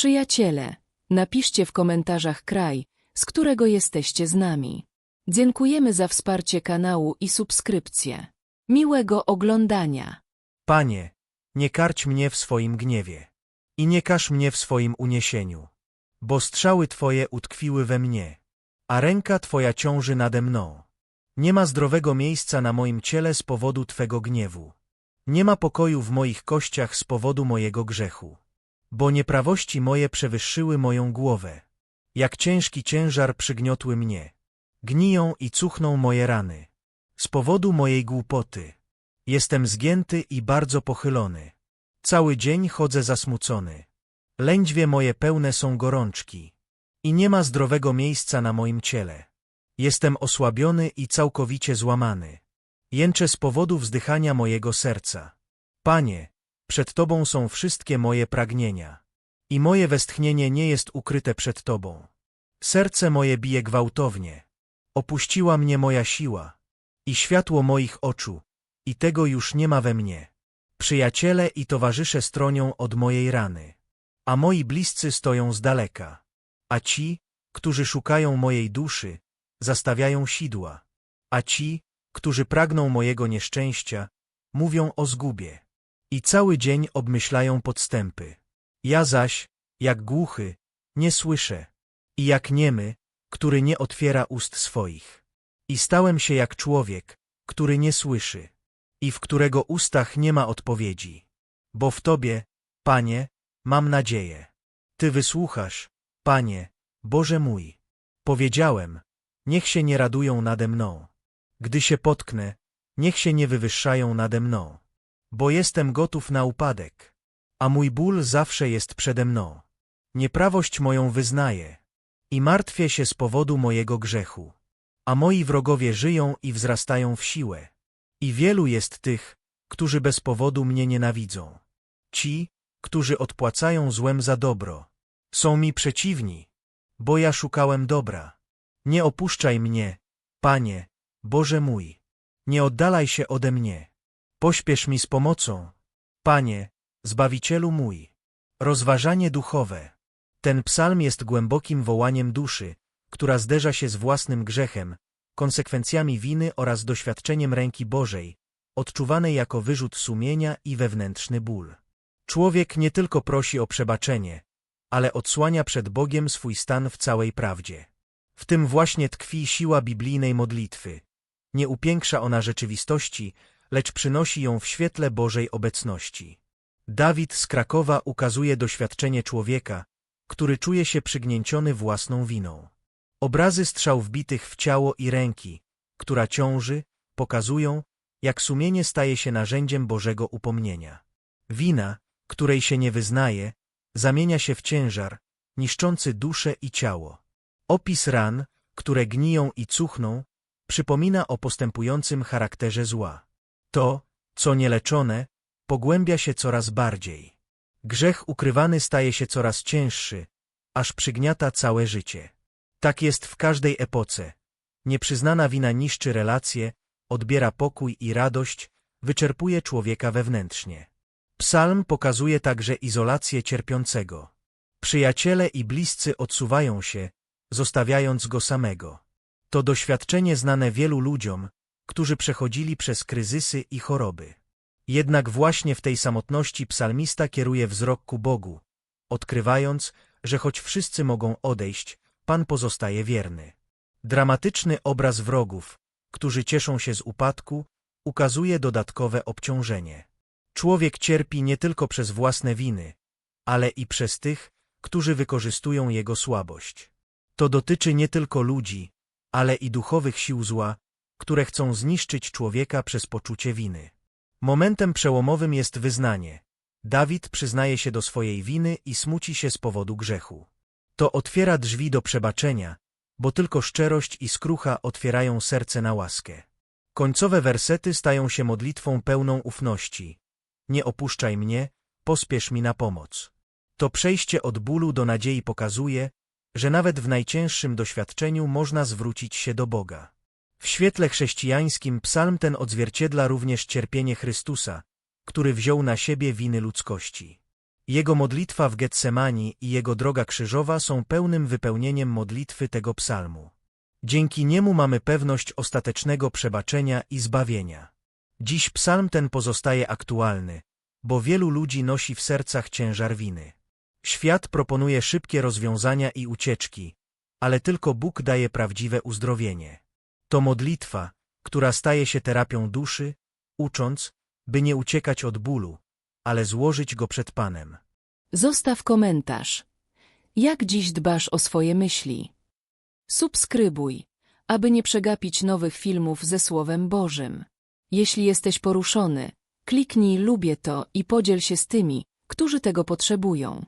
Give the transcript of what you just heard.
Przyjaciele, napiszcie w komentarzach kraj, z którego jesteście z nami. Dziękujemy za wsparcie kanału i subskrypcję. Miłego oglądania. Panie, nie karć mnie w swoim gniewie i nie każ mnie w swoim uniesieniu, bo strzały Twoje utkwiły we mnie, a ręka Twoja ciąży nade mną. Nie ma zdrowego miejsca na moim ciele z powodu Twego gniewu. Nie ma pokoju w moich kościach z powodu mojego grzechu. Bo nieprawości moje przewyższyły moją głowę. Jak ciężki ciężar przygniotły mnie. Gniją i cuchną moje rany. Z powodu mojej głupoty. Jestem zgięty i bardzo pochylony. Cały dzień chodzę zasmucony. Lędźwie moje pełne są gorączki. I nie ma zdrowego miejsca na moim ciele. Jestem osłabiony i całkowicie złamany. Jęczę z powodu wzdychania mojego serca. Panie, przed Tobą są wszystkie moje pragnienia. I moje westchnienie nie jest ukryte przed Tobą. Serce moje bije gwałtownie. Opuściła mnie moja siła. I światło moich oczu. I tego już nie ma we mnie. Przyjaciele i towarzysze stronią od mojej rany. A moi bliscy stoją z daleka. A ci, którzy szukają mojej duszy, zastawiają sidła. A ci, którzy pragną mojego nieszczęścia, mówią o zgubie. I cały dzień obmyślają podstępy. Ja zaś, jak głuchy, nie słyszę. I jak niemy, który nie otwiera ust swoich. I stałem się jak człowiek, który nie słyszy. I w którego ustach nie ma odpowiedzi. Bo w Tobie, Panie, mam nadzieję. Ty wysłuchasz, Panie, Boże mój. Powiedziałem, niech się nie radują nade mną. Gdy się potknę, niech się nie wywyższają nade mną. Bo jestem gotów na upadek, a mój ból zawsze jest przede mną. Nieprawość moją wyznaję i martwię się z powodu mojego grzechu. A moi wrogowie żyją i wzrastają w siłę. I wielu jest tych, którzy bez powodu mnie nienawidzą. Ci, którzy odpłacają złem za dobro, są mi przeciwni, bo ja szukałem dobra. Nie opuszczaj mnie, Panie, Boże mój. Nie oddalaj się ode mnie. Pośpiesz mi z pomocą. Panie, Zbawicielu mój. Rozważanie duchowe. Ten psalm jest głębokim wołaniem duszy, która zderza się z własnym grzechem, konsekwencjami winy oraz doświadczeniem ręki Bożej, odczuwanej jako wyrzut sumienia i wewnętrzny ból. Człowiek nie tylko prosi o przebaczenie, ale odsłania przed Bogiem swój stan w całej prawdzie. W tym właśnie tkwi siła biblijnej modlitwy. Nie upiększa ona rzeczywistości, lecz przynosi ją w świetle Bożej obecności. Dawid z Krakowa ukazuje doświadczenie człowieka, który czuje się przygnięciony własną winą. Obrazy strzał wbitych w ciało i ręki, która ciąży, pokazują, jak sumienie staje się narzędziem Bożego upomnienia. Wina, której się nie wyznaje, zamienia się w ciężar, niszczący duszę i ciało. Opis ran, które gniją i cuchną, przypomina o postępującym charakterze zła. To, co nieleczone, pogłębia się coraz bardziej. Grzech ukrywany staje się coraz cięższy, aż przygniata całe życie. Tak jest w każdej epoce. Nieprzyznana wina niszczy relacje, odbiera pokój i radość, wyczerpuje człowieka wewnętrznie. Psalm pokazuje także izolację cierpiącego. Przyjaciele i bliscy odsuwają się, zostawiając go samego. To doświadczenie znane wielu ludziom, którzy przechodzili przez kryzysy i choroby. Jednak właśnie w tej samotności psalmista kieruje wzrok ku Bogu, odkrywając, że choć wszyscy mogą odejść, Pan pozostaje wierny. Dramatyczny obraz wrogów, którzy cieszą się z upadku, ukazuje dodatkowe obciążenie. Człowiek cierpi nie tylko przez własne winy, ale i przez tych, którzy wykorzystują jego słabość. To dotyczy nie tylko ludzi, ale i duchowych sił zła, które chcą zniszczyć człowieka przez poczucie winy. Momentem przełomowym jest wyznanie. Dawid przyznaje się do swojej winy i smuci się z powodu grzechu. To otwiera drzwi do przebaczenia, bo tylko szczerość i skrucha otwierają serce na łaskę. Końcowe wersety stają się modlitwą pełną ufności. Nie opuszczaj mnie, pospiesz mi na pomoc. To przejście od bólu do nadziei pokazuje, że nawet w najcięższym doświadczeniu można zwrócić się do Boga. W świetle chrześcijańskim psalm ten odzwierciedla również cierpienie Chrystusa, który wziął na siebie winy ludzkości. Jego modlitwa w Getsemani i jego droga krzyżowa są pełnym wypełnieniem modlitwy tego psalmu. Dzięki niemu mamy pewność ostatecznego przebaczenia i zbawienia. Dziś psalm ten pozostaje aktualny, bo wielu ludzi nosi w sercach ciężar winy. Świat proponuje szybkie rozwiązania i ucieczki, ale tylko Bóg daje prawdziwe uzdrowienie. To modlitwa, która staje się terapią duszy, ucząc, by nie uciekać od bólu, ale złożyć go przed Panem. Zostaw komentarz. Jak dziś dbasz o swoje myśli? Subskrybuj, aby nie przegapić nowych filmów ze Słowem Bożym. Jeśli jesteś poruszony, kliknij lubię to i podziel się z tymi, którzy tego potrzebują.